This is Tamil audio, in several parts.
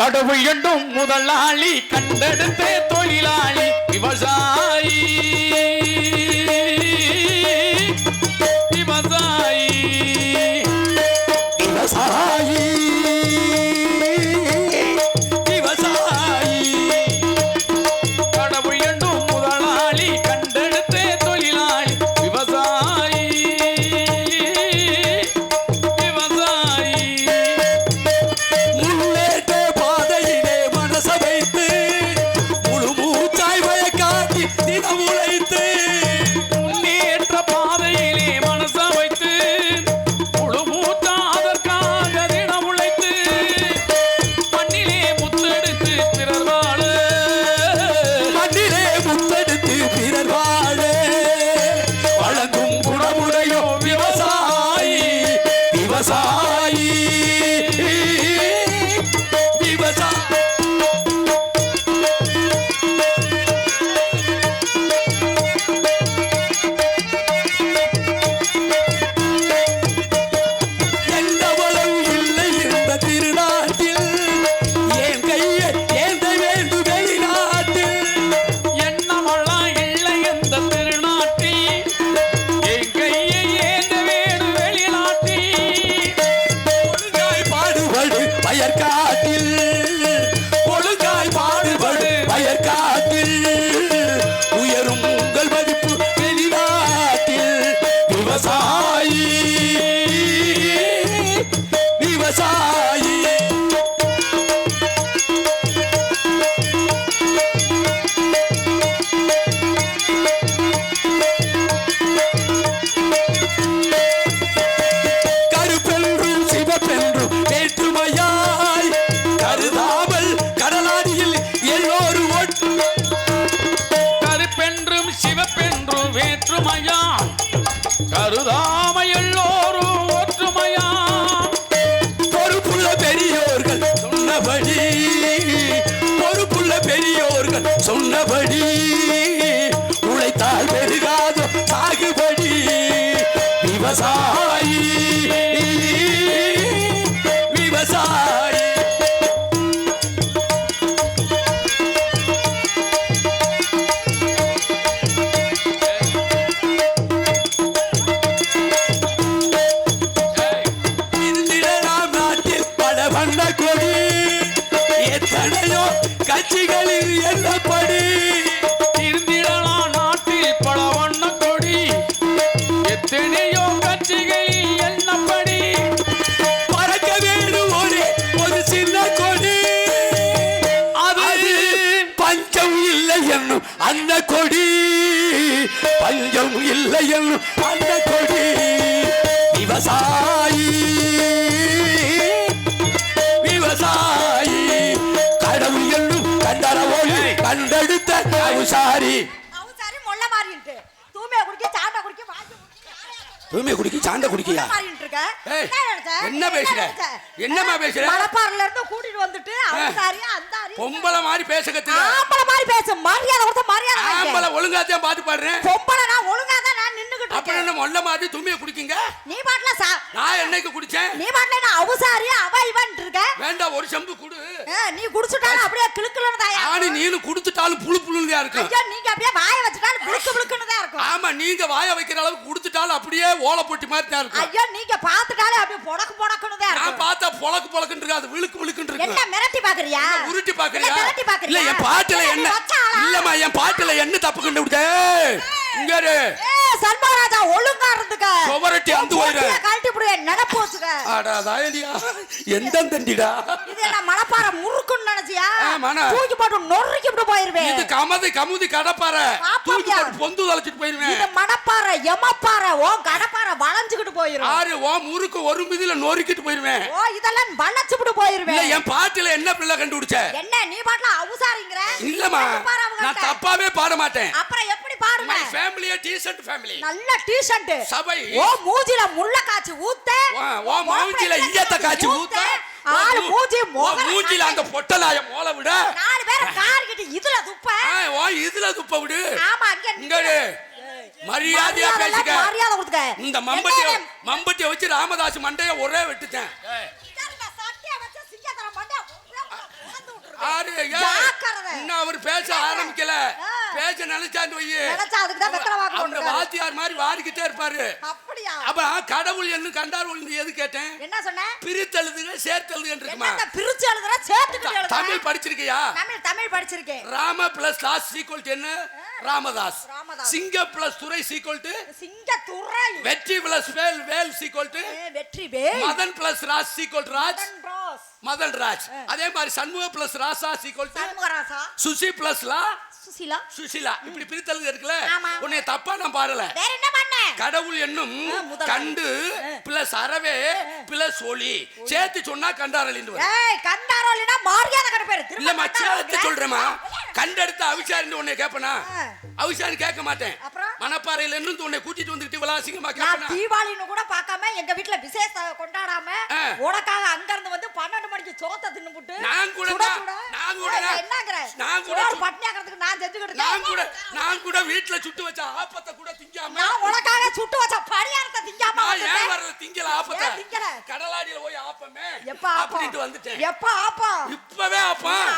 கடவுள் என்றும் முதலாளி கண்டெடுத்த தொழிலாளி விவசாயி. சொன்னபடி அந்த கொடி. பஞ்சம் இல்லை என்னும் அந்த கொடி. விவசாயி. விவசாயி. கடவுள் என்னும் கண்டறவோடு கண்டெடுத்த உசாரி அவன் சரி மொள்ள மாறிட்டு தூமையை குடிக்க சாட்டை குடிக்க வாங்கி தூய்மை குடிக்க சாண்ட குடிக்கியா இருக்க? என்ன பேசுற? என்னம்மா பேசுற? மலைப்பாறையில இருந்து கூட்டிட்டு வந்துட்டு பொம்பளை மாதிரி பேச கத்துக்க. ஆம்பளை மாதிரி பேசு மரியாதை கொடுத்த மரியாதை. ஆம்பளை ஒழுங்காத்தான் பாத்து பாடுறேன். பொம்பளை நான் ஒழுங்கா தான் நான் நின்னுகிட்டு அப்புறம் என்ன மொல்ல மாதிரி தும்பிய குடிக்கீங்க? நீ பாட்டுல சா நான் என்னைக்கு குடிச்சேன்? நீ பாட்டுல நான் அவசாரி அவ இவன் இருக்க? வேண்டாம் ஒரு செம்பு குடு. நீ குடிச்சுட்டாலும் அப்படியே கிளுக்கிளுன்னு தாயா? ஆனி நீனு குடுத்துட்டாலும் புழு புழுங்கயா இருக்கும். ஐயோ நீங்க அப்படியே வாய வச்சுட்டாலும் தான் இருக்கும் ஆமா நீங்க வாய வைக்கிற அளவுக்கு குடுத்துட்டாலும் அப்படியே ஓலை பொட்டி மாதிரி தான் இருக்கும். ஐயோ நீங்க பாத்துட்டாலே அப்படியே புடக்கு புடக்குன்னு தான் நான் பார்த்தா பொழக்கு பொழக்குன்னு இருக்கு அது விழுக்கு விழுக்குன்னு என்ன இருக்கு மிரட்டி பாக்குறியா உருட்டி பாக்குறியா என்ன மிரட்டி இல்ல பாக்குறியா என் பாட்டுல இல்ல, என்ன? இல்லம்மா என் பாட்டுல என்ன தப்பு கண்டுபிடிச்ச? இங்க இரு. ஏய், சண்முகராஜா ஒழுங்கா இருந்துக்க. சுவரொட்டி அந்து. போட்டியை கழட்டி புடிய நினைப்பு தாயடியா எந்த தண்டிடா? இது என்ன மலைப்பாறை முறுக்குன்னு நினைச்சியா. தூக்கி போட்டு நொறுக்கி விட்டு போயிருவேன். இது கமதி கமுதி கடப்பாற. தூக்கி. போட்டு பொந்து தொலைச்சிட்டு போயிருவேன். இது மணப்பாறை எமப்பாறை ஓ கடப்பாறை வளைஞ்சுக்கிட்டு போயிரும். ஆறு ஓ முறுக்கு ஒரு மிதில நொறுக்கிட்டு போயிருவேன். ஓ இதெல்லாம் வளைச்சு விட்டு போயிருவேன். என் பாட்டுல என்ன பிள்ளை கண்டுபிடிச்ச? என்ன நீ பாட்டுல அவசாரிங்கிற? இல்லம்மா. நான் தப்பாவே பாட மாட்டேன். அப்புறம் எப்படி பாடுன மை ஃபேமிலியே டீசன்ட் ஃபேமிலி நல்ல டீஷர்ட் சபை. ஓ மூஞ்சில முள்ள காய்ச்சி ஊத்த ஓ மூஞ்சில ஈயத்த காய்ச்சி ஊத்த. ஆளு மூஞ்சி மூஞ்சில அந்த பொட்டலாய மோள விட. நாலு பேரை கார் கிட்ட இதுல துப்ப. ஓ இதுல துப்ப விடு. ஆமா அங்க இங்க. மரியாதையா மரியாதை பேசிக்க. மரியாதை கொடுத்துக்க. இந்த மம்பட்டிய மம்பட்டிய வச்சு ராமதாஸ் மண்டைய ஒரே வெட்டுட்டேன் அவர் பேச ஆரம்பிக்கல. ஆ. பேச நினைச்சான்னு வையு. நினைச்சா அதுக்கு தான் வெத்தலை வாக்கு அவங்க போட்டிருக்காரு. வாத்தியார் மாதிரி வாடிக்கிட்டே இருப்பாரு. அப்படியா? அப்ப கடவுள் என்ன கண்டார் ஒழுங்கு எது கேட்டேன்? என்ன சொன்ன? பிரித்தெழுதுக சேர்த்தெழுதுக இருக்குமா? பிரிச்சு எழுதுற? சேர்த்துக்கிட்டு எழுதுற? தமிழ் படிச்சிருக்கியா? தமிழ் தமிழ் படிச்சிருக்கேன். ராம பிளஸ் தாஸ் சீக்வல் என்ன? ராமதாஸ். ராமதாஸ். சிங்கம் பிளஸ் துரை சீக்வல் சிங்கத்துறை வெற்றி பிளஸ் வேல் வேல் சீக்வல் ஏ, வெற்றி வேல். Madan plus Raj equal Raj? Madan ரோஸ். மதன் ராஜ். அதே மாதிரி Shanmuga plus Rasa equal Shanmugarasa Susi plus லா? சுசிலா. சுசிலா இப்படி பிரித்தெழுது இருக்குல்ல. உன்னை தப்பா நான் பாடல. வேற என்ன பண்ண? கடவுள் என்னும். கண்டு பிளஸ் அறவே பிளஸ் ஒளி. சேர்த்து சொன்னா கண்டாரலின்னு ஏய் கண்டாரோலினா மரியாதை கடை பேரு. இல்லம்மா சேர்த்து கண்டாரோலிங்கிற? சொல்றேமா கண்டெடுத்து அவிசாரின்னு உன்னை கேப்பனா. அவிசாரி கேட்க மாட்டேன்? மணப்பாறையில இருந்து உன்னை கூட்டிட்டு வந்துட்டு விளாசிங்கமா நான் கேப்பனா? தீபாவளின்னு கூட பார்க்காம எங்க வீட்ல விசேஷம் கொண்டாடாம. உனக்காக அங்க இருந்து வந்து பன்னெண்டு மணிக்கு சோத்த தின்னுபுட்டு நான் கூட. நான் கூட. என்னங்கற நான் கூட பட்னியாக்கிறதுக்கு நான் செஞ்சுக்கிட்டு நான். கூட நான் கூட வீட்டுல சுட்டு வச்ச ஆப்பத்தை கூட திங்காம நான் உனக்காக சுட்டு வச்ச பணியாரத்தை திங்காம நான் ஏன். வரல திங்கல ஆப்பத்தை திங்கல? கடலாடியில போய் ஆப்பமே எப்ப ஆப்பம் அப்படின்ட்டு வந்துட்டேன் எப்ப ஆப்பம் இப்பவே ஆப்பம்.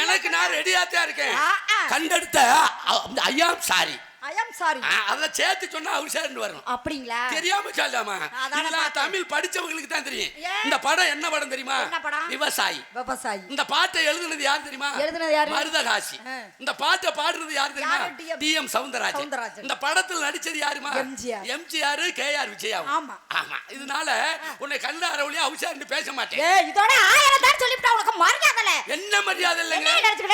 எனக்கு நான் ரெடியா தான் இருக்கேன். கண்டெடுத்த ஐயா சாரி ஐ அம் சாரி அதை சேர்த்து சொன்னா அவசரம் வரணும். அப்படிங்களா? தெரியாம சொல்லாமா அதானே இதெல்லாம் பார்த்தேன். தமிழ் படிச்சவங்களுக்கு தான் தெரியும்? இந்த படம் என்ன படம் தெரியுமா? விவசாயி. விவசாயி. இந்த பாட்டை எழுதுனது யார் தெரியுமா? எழுதுனது யாரு? மருதகாசி. ஆ. இந்த பாட்டை பாடுறது யார் தெரியுமா? டி எம். சவுந்தரராஜன். இந்த படத்தில் நடிச்சது யாருமா? எம்ஜிஆர். எம்ஜிஆர் கே ஆர் விஜயா ஆமா. ஆமா. இதனால உன்னை கண்டார வழியா அவசரம் பேச மாட்டேன். இதோட ஆயிரம் தான் சொல்லிவிட்டா உனக்கு மரியாதை என்ன மரியாதை இல்லைங்க?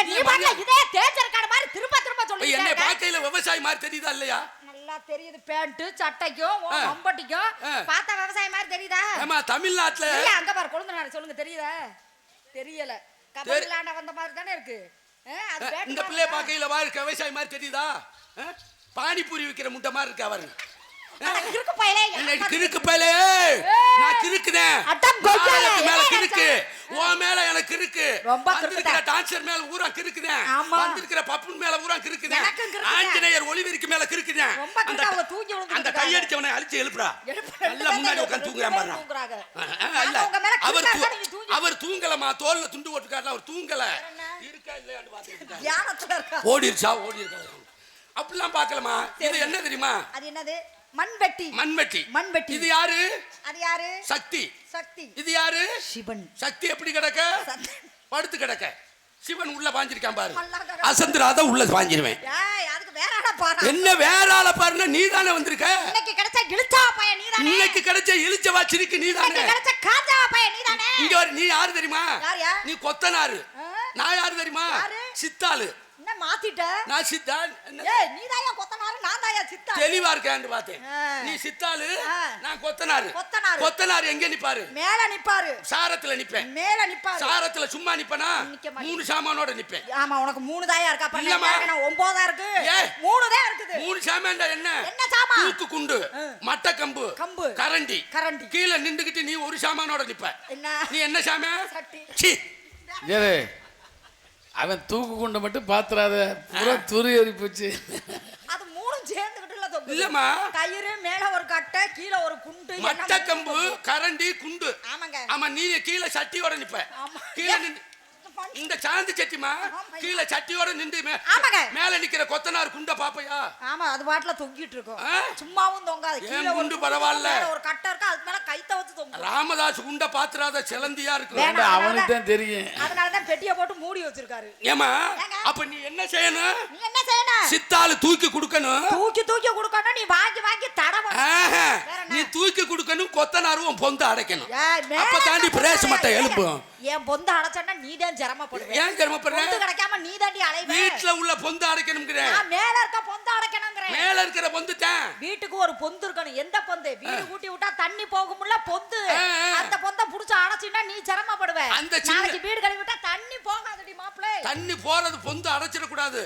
நீ மாதிரி திரும்ப சொல்லிட்டே என்னை. பார்க்கையில விவசாயி மாதிரி தெரியுதா இல்லையா? நல்லா தெரியுது. பேண்ட் சட்டைக்கும் ஆ. பார்த்தா விவசாயம் மாதிரி தெரியுதா? ஏமா தமிழ்நாட்டுல இல்ல அங்க பாரு கொழுந்தனாரு சொல்லுங்க தெரியுதா? தெரியல. கபடி விளையாட வந்த மாதிரி தானே இருக்கு. இந்த பிள்ளைய. பார்க்கையில இருக்க விவசாயி மாதிரி தெரியுதா? பானிபூரி விக்கிற முட்டை மாதிரி இருக்கு அவரு அட, கிறுக்கு பயலே, நான் நாளைக்கு மேல கிறுக்கு. உன் மேல எனக்கு கிறுக்கு ரொம்ப வந்திருக்கிற. டான்சர் மேல ஊரா கிறுக்குதேன் ஆமா. வந்திருக்கிற பப்புன் மேல ஊரா கிறுக்குதான். ஆஞ்சநேயர் ஒளிவிற்கு மேல கிறுக்கு, அவங்க தூங்கி அந்த. கையடிச்சவனை அழிச்சு எழுப்புறா எழுப்பு, நல்லா முன்னாடி உட்காந்து தூங்குறான் பாரு தூங்குறாங்க. ஆ, இல்ல. அவர் அவர் தூங்கலமா தோல்ல துண்டு போட்டுக்காருல அவர் தூங்கல? இருக்கா இல்லையான்னு பாத்துக்கிட்டு இருக்கா? ஓடிருச்சா ஓடி இருக்காரு அப்படிலாம் பார்க்கலாமா? இது என்ன தெரியுமா? அது என்னது? மண்வெட்டி. மண்வெட்டி. மண்வெட்டி. இது யாரு? அது யாரு? சக்தி. சக்தி. இது யாரு? சிவன். சக்தி எப்படி கிடக்க. படுத்து கிடக்க. சிவன் உள்ள பாஞ்சிருக்கான் பாரு. அசந்திராத உள்ள பாஞ்சிருவேன். என்ன வேற ஆள பாருன்னா நீ தானே வந்திருக்க? இன்னைக்கு கிடைச்ச இழுச்சா பையன் நீதானே இன்னைக்கு கிடைச்ச இழிச்ச வாச்சிருக்கு நீ தானே. கிடைச்ச காஞ்சா பையன் நீதானே இங்க வர நீ யாரு தெரியுமா? நீ கொத்தனாரு? நான் யாரு தெரியுமா? சித்தாளு. மாத்திட்ட? நான் சித்தான் ஏய் நீதாயா கொத்தனாரு? நான் தாயா சித்தா தெளிவா இருக்கேன்னு பார்த்தேன். நீ சித்தாளு. நான் கொத்தனாரு. கொத்தனாரு. கொத்தனாரு எங்க நிப்பாரு? மேல நிப்பாரு. சாரத்துல நிப்பேன். மேல நிப்பாரு. சாரத்துல சும்மா நிப்பனா. மூணு சாமானோட நிப்பேன். ஆமா உனக்கு மூணு தாயா இருக்கா. வேணும்? ஒன்பதா இருக்கு? ஏய். மூணு தான் இருக்குது. மூணு சாமான்டா என்ன? என்ன சாமா தூக்கு குண்டு ஆ. மட்டக்கம்பு கம்பு. கரண்டி. கரண்டி. கீழே நின்றுகிட்டு நீ ஒரு சாமானோட நிப்ப. என்ன? நீ என்ன சாமான் சட்டி. சீ. ஏறு அவன் தூக்கு கொண்ட மட்டும் பாத்துறாத பூரா துரு ஏறி போச்சு அது மூணும் சேர்ந்துகிட்டு. இல்லம்மா. கயிறு மேல ஒரு கட்டை கீழே ஒரு குண்டு என்ன மட்டக்கம்பு கரண்டி குண்டு ஆமாங்க ஆமா நீ கீழே சட்டியோட நிப்ப ஆமா. கீழே இந்த சாந்தி சட்டிமா. கீழே சட்டியோட நின்று. மேல நிக்கிற கொத்தனார் குண்ட பாப்பையா ஆமா அது பாட்டுல தொங்கிட்டு இருக்கும்? சும்மாவும் தொங்காது ஏன் கீழே குண்டு பரவாயில்ல? ஒரு கட்டை இருக்கு அதுக்கு மேல கைத்த வச்சு தொங்கும் ராமதாஸ் குண்ட பாத்துறாத சிலந்தியா இருக்கு அவனுக்கு தான் தெரியும் அதனாலதான் பெட்டியை போட்டு மூடி வச்சிருக்காரு ஏமா? அப்ப நீ என்ன செய்யணும் நீ என்ன செய்யணும் சித்தாளு தூக்கி கொடுக்கணும் தூக்கி தூக்கி கொடுக்கணும் நீ வாங்கி வாங்கி என்ன? நீ தூக்கி கொடுக்கணும் கொத்தனாரும் பொந்து அடைக்கணும் அப்ப தாண்டி இருக்க பிரேச பொந்தாடி மட்டை அடைக்க. எழுப்பும் என் பொந்து அடைச்சா நீ தான் சிரமப்படுவேன். ஏன் சிரமப்படுற? கிடைக்காம நீ தாண்டி அலைவே. வீட்டுல உள்ள பொந்து அடைக்கணுங்கிறேன் நான் மேல இருக்க பொந்து அடைக்கணுங்கிறேன் மேல இருக்கிற பொந்து தான் வீட்டுக்கு ஒரு பொந்து இருக்கணும். எந்த பொந்து? வீடு கூட்டி விட்டா தண்ணி போகும்ல பொந்து. அந்த பொந்த புடிச்சு அடைச்சினா நீ சிரமப்படுவ. அந்த நாளைக்கு வீடு கழுவி விட்டா தண்ணி போகாதடி மாப்பிளே தண்ணி போறது பொந்து அடைச்சிடக்கூடாது.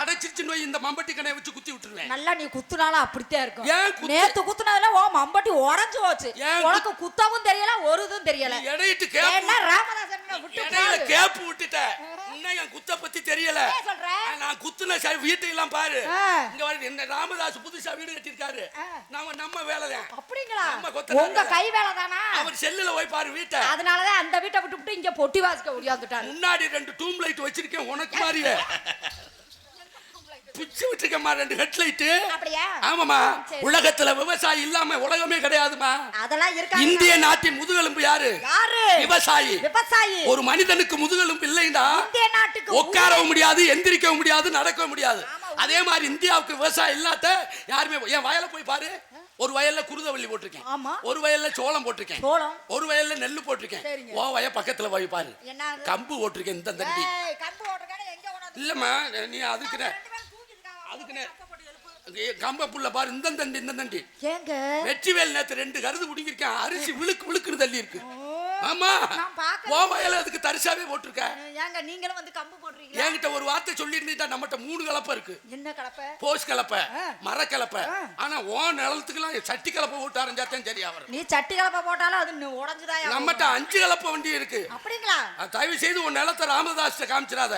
அடைச்சிருச்சுன்னு வை, இந்த மம்பட்டி கணையை வச்சு குத்தி விட்டுருவேன். நல்லா நீ குத்துனாலும் அப்படித்தான் இருக்கும்? நேத்து குத்துனதுல ஓ மம்பட்டி உடைஞ்சு போச்சு. உனக்கு குத்தவும் தெரியல ஒரு இதுவும் தெரியல இடையிட்டு ஏன்னா கேப்பு விட்டு. கேப்பு விட்டுட்ட இன்னும் என் குத்த பத்தி தெரியல? நான் குத்துன ச- வீட்டையெல்லாம் பாரு. இங்க பாரு இந்த ராமதாஸ் புதுசா வீடு கட்டிருக்காரு ஆ. நம்ம நம்ம வேலைதான். அப்படிங்களா? உங்க வேலை. கை வேலை தானா அவர் செல்லுல போய் பாரு வீட்டை. அதனாலதான் அந்த வீட்டை விட்டுவிட்டு இங்க பொட்டி வாசிக்க ஒடியாந்துட்டாரு முன்னாடி ரெண்டு டூம் லைட் வச்சிருக்கேன் உனக்கு மாதிரியே பிச்சு விட்டுருக்கேம்மா ரெண்டு ஹெட் லைட்டு அப்படியா ஆமாமா. உலகத்துல விவசாயி இல்லாம உலகமே கிடையாதுமா அதெல்லாம் இருக்கா இந்திய நாட்டின் முதுகெலும்பு யாரு? யாரு? விவசாயி. விவசாயி. ஒரு மனிதனுக்கு முதுகெலும்பு இல்லைன்னா இந்திய நாட்டுக்கு உட்காரவும் முடியாது எந்திரிக்கவும் முடியாது நடக்கவும் முடியாது. அதே மாதிரி இந்தியாவுக்கு விவசாயம் இல்லாத யாருமே என் வயல போய் பாரு. ஒரு வயல்ல குருதவள்ளி போட்டிருக்கேன். ஒரு வயல்ல சோளம் போட்டிருக்கேன். சோளம். ஒரு வயல்ல நெல்லு போட்டிருக்கேன். ஓ வய பக்கத்துல போய் பாரு? கம்பு போட்டிருக்கேன் இந்த தண்டி. இல்லம்மா நீ தூக்கிருக்காங்க. அதுக்குன்னு கம்பை புள்ள பாரு இந்த தண்டி இந்த தண்டி ஏங்க? வெற்றிவேல் நேத்து ரெண்டு கருது குடிங்கிருக்கேன் அரிசி விழுக்கு விழுக்குன்னு தள்ளி இருக்கு ஆமா. ஓ வயல அதுக்கு தரிசாவே போட்டிருக்க? ஏங்க நீங்களும் வந்து கம்பு போடுறீங்க என்கிட்ட ஒரு வார்த்தை சொல்லி இருந்தீட்டா நம்மகிட்ட மூணு கலப்பை இருக்கு. என்ன கலப்பை? போஸ் கலப்பை. மர கலப்பை. ஆனா ஓ நிலத்துக்குலாம் சட்டி கலப்பை போட்டு அரைஞ்சாத்தான் சரியா வரும் நீ சட்டி கலப்பை போட்டாலும் அது உடஞ்சுதான் நம்மகிட்ட அஞ்சு கலப்பை வண்டி இருக்கு. அப்படிங்களா? அது தயவு செய்து உன் நிலத்தை ராமதாஸ் காமிச்சிடாத.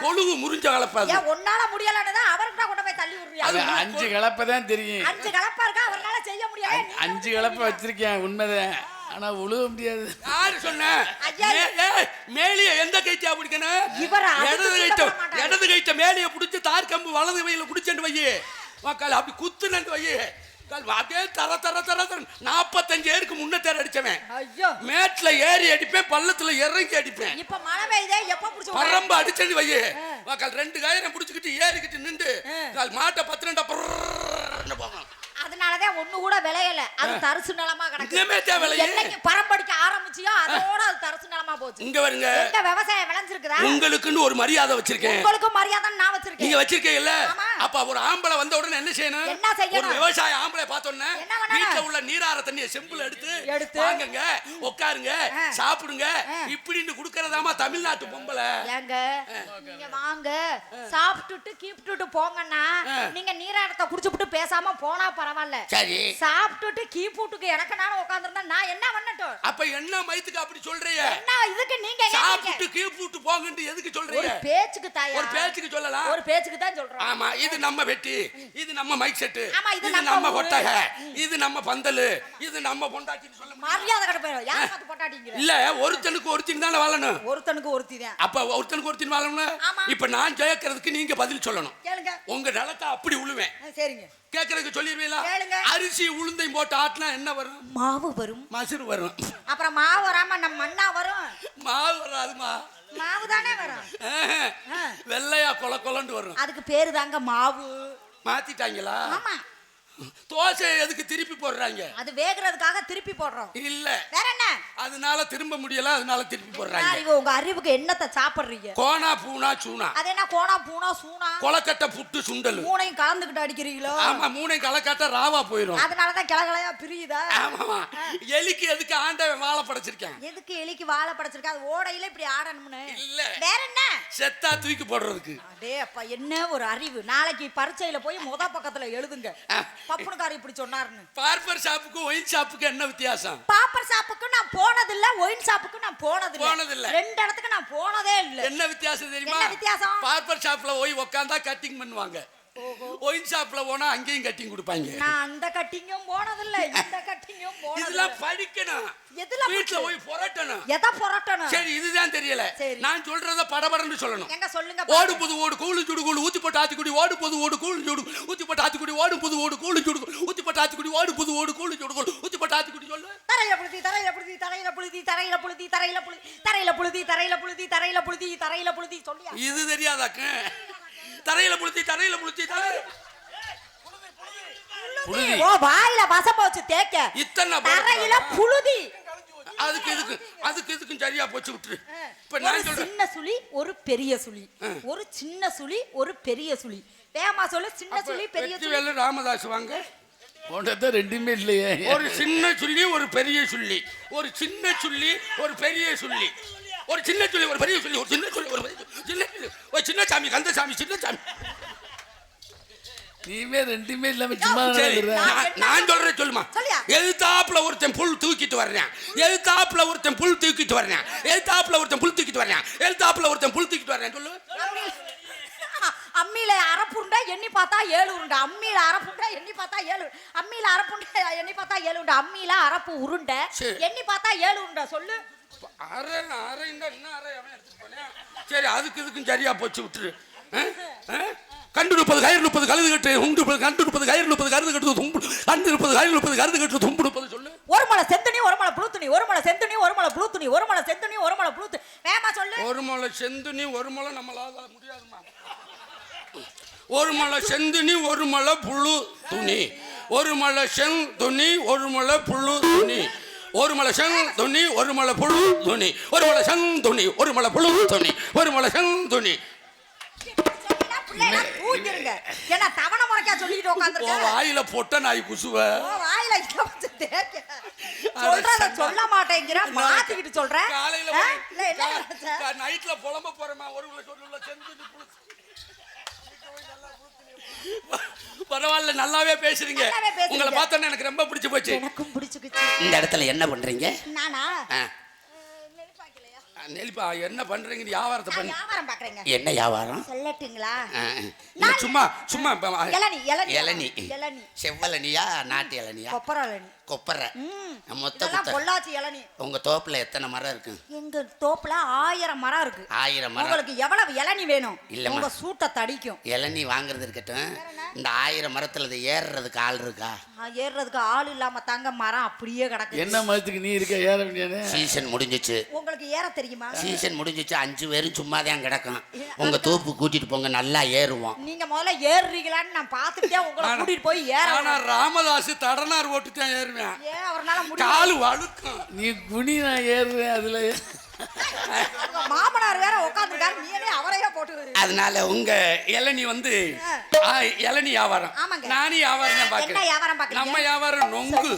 கொழுகு முறிஞ்ச கலப்பை அது. உன்னால முடியலன்னு தான் அவர்கிட்ட கொண்டு போய் தள்ளி விடுறியா? அது அஞ்சு கலப்பை தான் தெரியும். அஞ்சு கலப்பா இருக்கா? அவரால செய்ய முடியாது. அஞ்சு- அஞ்சு கலப்பை வச்சிருக்கேன் உண்மைதான். ஆனா உழுவ முடியாது. யாரு சொன்ன? ஐயா. மே- ஏய், மேலிய எந்த கைத்தியா பிடிக்கணும்? இடது மாட்டாரு. இடது கைட்ட மேலிய பிடிச்சு தார் கம்பு வலது கையில பிடிச்சேன்னு வையி. மக்கள் அப்படி குத்துனு வையி. கால் அப்படியே தர தர தர தர. நாற்பத்தஞ்சு ஏருக்கு முன்ன தேர் அடிச்சவன். ஐயோ. மேட்ல ஏறி அடிப்பேன் பள்ளத்துல இறங்கி அடிப்பேன். இப்ப மழை பெய்யுதே எப்ப புடிச்சு? பரம்பு அடிச்சது வையி. மக்கள் ரெண்டு கயிறை பிடிச்சிக்கிட்டு ஏறிக்கிட்டு நின்று. மாட்டை பத்து ரெண்டா போகும் அதனாலதான் ஒண்ணு கூட விளையல அது தரிசு நிலமா கிடக்கு. என்னைக்கு பரம்படிக்க ஆரம்பிச்சியோ அதோட அது தரிசு நிலமா போச்சு இங்க வருங்க எங்க விவசாயம் விளைஞ்சிருக்குதா உங்களுக்குன்னு ஒரு மரியாதை வச்சிருக்கேன் உங்களுக்கும் மரியாதை நான் நீங்க வச்சிருக்கேன் வச்சிருக்கீங்கல்ல ஆமா. அப்ப ஒரு ஆம்பளை வந்த உடனே என்ன செய்யணும் என்ன செய்யணும்? ஒரு விவசாய ஆம்பளை பார்த்தோன்னே? வீட்டுல உள்ள நீரார தண்ணியை செம்புல எடுத்து எடுத்து. வாங்குங்க உட்காருங்க. சாப்பிடுங்க. இப்படின்னு குடுக்கறதாமா தமிழ்நாட்டு பொம்பளை ஏங்க நீங்க வாங்க சாப்பிட்டுட்டு கீப்பிட்டுட்டு போங்கன்னா. நீங்க நீராடத்தை குடிச்சுப்புட்டு பேசாம போனா பரவாயில்ல சரி. சாப்பிட்டுட்டு கீப்புட்டுக்கு எனக்கு நானும் உட்காந்துருந்தா நான் என்ன பண்ணட்டும்? அப்ப என்ன மயத்துக்கு அப்படி சொல்றீங்க? என்ன இதுக்கு நீங்க சாப்பிட்டு கேக்குறீங்க? கீழ்பூட்டு போங்கன்னு எதுக்கு ஒரு சொல்றீங்க பேச்சுக்கு தாயா ஒரு பேச்சுக்கு சொல்லலாம். ஒரு பேச்சுக்கு தான் சொல்றோம். ஆமா இது நம்ம வெட்டி இது நம்ம மைக் செட்டு ஆமா, இது நம்ம. கொட்டகை இது நம்ம பந்தலு இது நம்ம பொண்டாட்டின்னு சொல்ல? மரியாதை கிடப்பேன் யார் பார்த்து போட்டாட்டீங்க இல்ல ஒருத்தனுக்கு ஒருத்தன் தானே வாழணும். ஒருத்தனுக்கு ஒருத்தி தான். அப்ப ஒருத்தனுக்கு ஒருத்தன் வாழணும்னா ஆமா. இப்ப நான் கேட்கறதுக்கு நீங்க பதில் சொல்லணும். கேளுங்க. உங்க நிலத்தை அப்படி உழுவேன். சரிங்க. கேட்கறதுக்கு சொல்லிடுவீங்களா. அரிசி உளுந்தையும் போட்டு ஆட்டினா என்ன வரும்? மாவு வரும். மசுறு வரும். அப்புறம் மாவு வராம நம்ம மண்ணா வரும். மாவு வராதுமா? மாவு தானே வரும். வெள்ளையா கொல கொலன்னு வரும். அதுக்கு பேரு தாங்க மாவு. மாத்திட்டாங்களா? ஆமா. தோசை எதுக்கு திருப்பி போடுறாங்க? அது வேகுறதுக்காக திருப்பி போடுறோம். இல்ல. வேற என்ன? அதனால திரும்ப முடியல அதனால திருப்பி போடுறாங்க. அறிவு உங்க அறிவுக்கு என்னத்தை சாப்பிடுறீங்க? கோனா பூனா சூனா அது என்ன கோணா பூனா சூனா கொலக்கட்டை புட்டு சுண்டல். மூணையும் கலந்துக்கிட்டு அடிக்கிறீங்களோ? ஆமா மூணை கலக்காட்ட ராவா போயிரும். அதனாலதான் கிளகிளையா பிரியுதா? ஆமாமா. எலிக்கு எதுக்கு ஆண்டவன் வாழை படைச்சிருக்கேன்? எதுக்கு எலிக்கு வாழை படைச்சிருக்கா? அது ஓடையில இப்படி ஆடணும்னு. இல்ல. வேற என்ன? செத்தா தூக்கி போடுறதுக்கு. அடே அப்பா என்ன ஒரு அறிவு? நாளைக்கு பரீட்சையில போய் முத பக்கத்துல எழுதுங்க. ஆ. பப்புனுக்காரி இப்படி சொன்னாருன்னு பார்பர் ஷாப்புக்கும் ஒயின் ஷாப்புக்கும் என்ன வித்தியாசம் பாப்பர் ஷாப்புக்கு நான் போனதில்ல ஒயின் ஷாப்புக்கு நான் போனதில்ல போனதில்ல. ரெண்டு இடத்துக்கு நான் போனதே இல்ல என்ன வித்தியாசம் தெரியுமா என்ன வித்தியாசம்? பார்பர் ஷாப்ல போய் உக்காந்தா கட்டிங் பண்ணுவாங்க ஒயின் ஷாப்ல போனா அங்கேயும் கட்டிங் கொடுப்பாங்க. நான் அந்த கட்டிங்கும் போனதில்ல இந்த கட்டிங்கும் போனதில்ல. இதெல்லாம் படிக்கணும். எதுல படிச்சு? போய் புரட்டணும். எதை புரட்டணும்? சரி இதுதான் தெரியல. நான் சொல்றத படபடன்னு சொல்லணும். எங்க சொல்லுங்க ஓடு புது ஓடு கூழு சுடு கூழு ஊத்தி போட்டு ஆத்திக்குடி ஓடு புது ஓடு கூழு சுடு ஊத்தி போட்டு ஆத்திக்குடி ஓடு புது ஓடு கூழு சுடு ஊத்தி போட்டு ஆத்திக்குடி ஓடு புது ஓடு கூழு சுடு கூழு ஊத்தி போட்டு ஆத்திக்குடி சொல்லு. தரையில புழுதி தரையில புழுதி தரையில புழுதி தரையில புழுதி தரையில புழுதி தரையில புழுதி தரையில புழுதி தரையில புழுதி தரையில புழுதி சொல்லியா? இது தெரியாதாக்க? தரையில புளுத்தி தரையில புளுத்தி தரையில புழுதி. ஓ வாயில வசம் போச்சு தேக்க இத்தனை தரையில புழுதி. அதுக்கு இதுக்கு அதுக்கு இதுக்கும் சரியா போச்சு விட்டுரு. இப்ப ஒரு நான் சொல்றேன். சின்ன சுழி ஒரு பெரிய சுழி. ஒரு சின்ன சுழி ஒரு பெரிய சுழி. வேகமா சொல்லு சின்ன சுழி பெரிய சுழி. ராமதாஸ் வாங்க. உன்கிட்ட ரெண்டுமே இல்லையே. ஒரு சின்ன சுள்ளி ஒரு பெரிய சுள்ளி ஒரு சின்ன சுள்ளி ஒரு பெரிய சுள்ளி ஒரு சின்ன சுள்ளி ஒரு பெரிய சுள்ளி ஒரு சின்ன சுள்ளி ஒரு பெரிய. சின்ன சுள்ளி ஒரு சின்ன சாமி கந்த சாமி சின்ன சாமி. நீமே ரெண்டுமே இல்லாம சும்மா. நான் சொல்றேன் சொல்லுமா. சொல்லியா? எதிர்த்தாப்புல ஒருத்தன் புல் தூக்கிட்டு வர்றேன். எதிர்த்தாப்புல ஒருத்தன் புல் தூக்கிட்டு வர்றேன். எதிர்த்தாப்புல ஒருத்தன் புல் தூக்கிட்டு வர்றேன். எதிர்த்தாப்புல ஒருத்தன் புல் தூக்கிட்டு வர்றேன் சொல்லு. அம்மி- அம்மியில அரப்புண்டா எண்ணி பார்த்தா ஏழு உருண்டை. அம்மியில அரப்புண்டா எண்ணி பார்த்தா ஏழு அம்மியில அரப்புண்டா எண்ணி பார்த்தா ஏழு உருண்டை. அம்மியில அரப்பு உருண்டை. எண்ணி பார்த்தா ஏழு உருண்டை. சொல்லு. அரை அரை இந்த இன்னும் அரை அவன் எடுத்துட்டு போனேன் சரி அதுக்கு இதுக்கும் சரியா போச்சு விட்டுரு? கண்டு முப்பது கயிறு முப்பது கழுது கட்டு உண்டு கண்டு முப்பது கயிறு முப்பது கருது கட்டு தும்பு கண்டு முப்பது கயிறு முப்பது கருது கட்டு தும்பு முப்பது சொல்லு ஒரு மலை செந்துணி ஒரு மலை புழு துணி ஒரு மலை செந்துணி ஒரு மலை புழு துணி ஒரு மலை செந்துணி ஒரு மலை புழு துணி வேமா சொல்லு ஒரு முளை செந்துனி ஒரு முளை நம்மளால முடியாதுமா ஒரு முளை செந்துனி ஒரு முளை புழு துணி ஒரு முளை செங் துணி ஒரு முளை புழு துணி ஒரு மலை செங் துணி ஒரு மலை புழு துணி. ஒரு மலை செங் துணி ஒரு மலை புழு துணி. ஒரு மலை செங் துணி. வாயில பொட்ட நாய் குசுவ. வாயில சொல்ல மாட்டேங்கிற மாத்திக்கிட்டு சொல்ற காலையில ஆ? போய் இல்ல என்ன நினைச்ச? கா- நைட்ல புலம்ப போறேமா ஒரு உள்ள ஒரு உள்ள செந்துனி புழு பரவாயில்ல நல்லாவே பேசுறீங்க. உங்களை பார்த்தோன்னே எனக்கு ரொம்ப பிடிச்சு போச்சு. எனக்கும் பிடிச்சுக்கிச்சு. இந்த இடத்துல என்ன பண்றீங்க? நானா? ஆ. நெருப்பாக்கலையா? நெல்பா என்ன பண்றீங்க? வியாபாரத்தை பண்ணி. வியாபாரம் பாக்குறேங்க என்ன வியாபாரம்? சொல்லட்டுங்களா? இல்ல, சும்மா சும்மா இளநி இளநி. இளநி. இளநி. செவ்வலனியா நாட்டு இளநியா? கொப்பரை இளநி. கொப்பரை. ம். மொத்த பொள்ளாச்சி இளநி. உங்க தோப்புல எத்தனை மரம் இருக்கு? எங்க தோப்புல ஆயிரம் மரம் இருக்கு. ஆயிரம் மரம். உங்களுக்கு எவ்வளவு இளநி வேணும்? இல்லம்மா. உங்க சூட்டை தடிக்கும். இளநீ வாங்குறது இருக்கட்டும். இந்த ஆயிரம் மரத்துல இது ஏறுறதுக்கு ஆள் இருக்கா? ஏறுறதுக்கு ஆள் இல்லாம தாங்க மரம் அப்படியே கிடக்கு. என்ன மதத்துக்கு நீ இருக்க? ஏற சீசன் முடிஞ்சிச்சு. உங்களுக்கு ஏற தெரியுமா? சீசன் முடிஞ்சிச்சு அஞ்சு பேரும் சும்மா தான் கிடக்கும் உங்க தோப்பு கூட்டிட்டு போங்க நல்லா ஏறுவோம். நீங்க முதல்ல ஏறுறீங்களான்னு நான் பார்த்துட்டே உங்களை கூட்டிட்டு போய் ஏற ஆனா ராமதாஸ் தடனார் ஓட்டு தான் ஏறுவேன். ஏன் அவரால முடியும். காலு வழுக்கும். நீ குனி நான் ஏறுறேன் அதுல மாமனார் வேற உட்காந்துருக்காரு நீயே அவரையே போட்டு. அதனால உங்க இளநி வந்து ஆ, இளநி வியாபாரம். நானும் வியாபாரம் தான் பாக்குறேன்? நம்ம வியாபாரம் நொங்கு.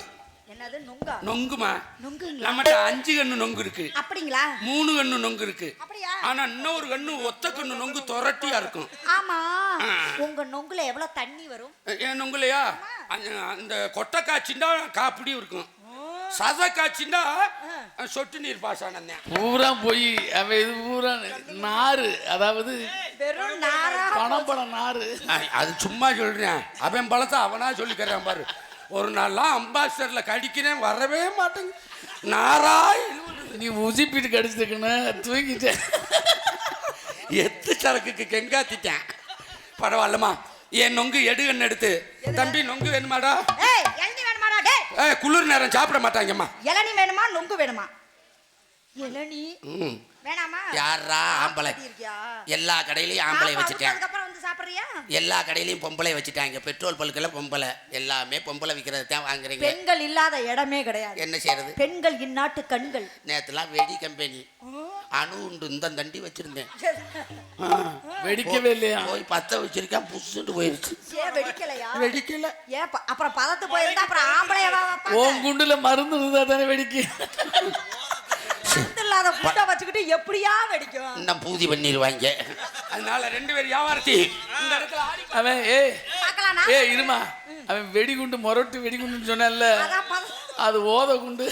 என்னது? நுங்கா? நொங்குமா? நுங்குங்களா? நம்மகிட்ட அஞ்சு கண்ணு நொங்கு இருக்கு. அப்படிங்களா? மூணு கண்ணு நொங்கு இருக்கு. அப்படியா? ஆனா இன்னொரு கண்ணு ஒத்த கண்ணு நொங்கு தொரட்டியா இருக்கும். ஆமா. உங்க நொங்குல எவ்வளவு தண்ணி வரும்? ஏன் நொங்குலையா? அந்த- அந்த கொட்டை காய்ச்சிண்டா காப்பிடியும் இருக்கும். சத காய்ச்சிண்டா சொட்டு நீர் பாசானம் பூரா போய் அவன் இது பூரா நாறு அதாவது வெறும் நாரா பணம் பணம் நாறு. அது சும்மா சொல்றேன். அவன் பழத்தை அவனா சொல்லிக்கிறேன் பாரு. ஒரு நாள்லாம் அம்பாசிடர்ல கடிக்கிறேன் வரவே மாட்டேங்க நாராய் நீ உசிப்பிட்டு கடிச்சிருக்கணும் தூங்கிட்டேன். எத்து சரக்குக்கு கெங்காத்திட்டேன். பரவாயில்லம்மா. என் நொங்கு எடுகன்னு எடுத்து. தம்பி நொங்கு வேணுமாடா? ஏய் இளநி வேணுமாடா டேய். ஏய், குளிர் நேரம் சாப்பிட மாட்டாங்கம்மா. இளநி வேணுமா நொங்கு வேணுமா? இளநி ம். வேணாமா? யாரா ஆம்பளை? எல்லா கடையிலயும் ஆம்பளை ஆமா, வச்சுட்டேன். அதுக்கப்புறம் வந்து சாப்பிடுறியா? எல்லா கடையிலயும் பொம்பளை வச்சுட்டாங்க. பெட்ரோல் பல்குல பொம்பளை. எல்லாமே பொம்பளை விற்கிறது தான் வாங்குறீங்க. பெண்கள் இல்லாத இடமே கிடையாது. என்ன செய்யறது? பெண்கள் இந்நாட்டு கண்கள். நேத்துலாம் வெடி கம்பெனி. அணு உண்டு இந்த தண்டி வச்சிருந்தேன். வெடிக்கவே இல்லையா? போய் பத்த வச்சிருக்கேன். புசுட்டு போயிருச்சு. ஏன் வெடிக்கலையா? வெடிக்கல. ஏன் அப்புறம் பதத்து போயிருந்தா அப்புறம் ஆம்பளையவா? உன் குண்டுல மருந்து இருந்தா தானே வெடிக்க? இல்லாத புட்டை வச்சுக்கிட்டு எப்படியா வெடிக்கும்? இன்னும் பூதி பண்ணிடுவாங்க அதனால ரெண்டு பேர் வியாபாரத்தி. இந்த இடத்துல அவன் ஏய் பார்க்கலாம்னா ஏய் இருமா. அவன் வெடிகுண்டு முரட்டு வெடிகுண்டுன்னு சொன்னேன்ல. அது ஓத குண்டு.